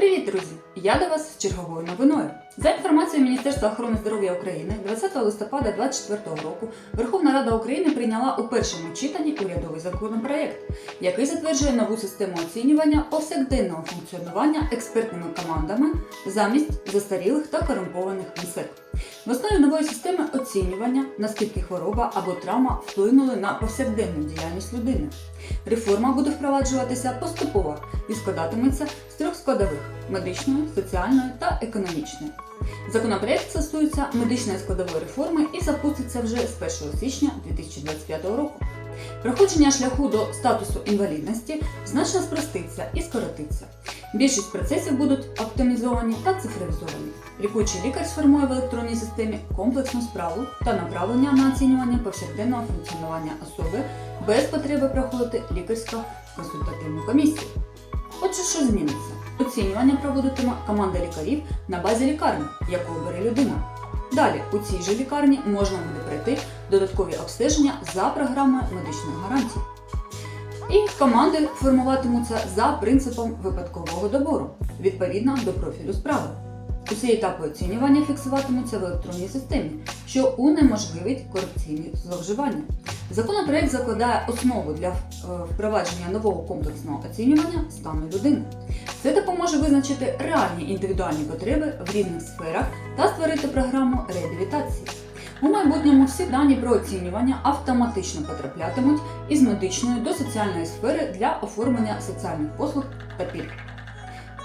друзі! Я до вас з черговою новиною. За інформацією Міністерства охорони здоров'я України, 20 листопада 2024 року Верховна Рада України прийняла у першому читанні урядовий законопроект, який затверджує нову систему оцінювання повсякденного функціонування експертними командами замість застарілих та корумпованих МСЕК. В основі нової системи оцінювання, наскільки хвороба або травма вплинули на повсякденну діяльність людини. Реформа буде впроваджуватися поступово і складатиметься з трьох складових медичної, соціальної та економічної. Законопроект стосується медичної складової реформи і запуститься вже з 1 січня 2025 року. Проходження шляху до статусу інвалідності значно спроститься і скоротиться. Більшість процесів будуть оптимізовані та цифровізовані. Лікуючий лікар сформує в електронній системі комплексну справу та направлення на оцінювання повсякденного функціонування особи без потреби проходити лікарську консультативну комісію. Отже, що зміниться? Оцінювання проводитиме команда лікарів на базі лікарні, яку обере людина. Далі у цій же лікарні можна буде пройти додаткові обстеження за програмою медичної гарантії. І команди формуватимуться за принципом випадкового добору відповідно до профілю справи. Усі етапи оцінювання фіксуватимуться в електронній системі, що унеможливить корупційні зловживання. Законопроект закладає основу для е, впровадження нового комплексного оцінювання стану людини. Це допоможе визначити реальні індивідуальні потреби в різних сферах та створити програму реабілітації. У майбутньому всі дані про оцінювання автоматично потраплятимуть із медичної до соціальної сфери для оформлення соціальних послуг та пільг.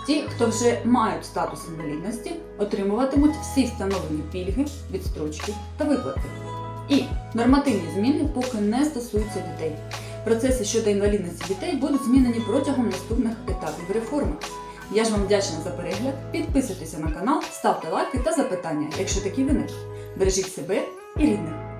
Ті, хто вже мають статус інвалідності, отримуватимуть всі встановлені пільги, відстрочки та виплати. І нормативні зміни поки не стосуються дітей. Процеси щодо інвалідності дітей будуть змінені протягом наступних етапів реформи. Я ж вам вдячна за перегляд. Підписуйтеся на канал, ставте лайки та запитання, якщо такі виникли. Бережіть себе і рідних.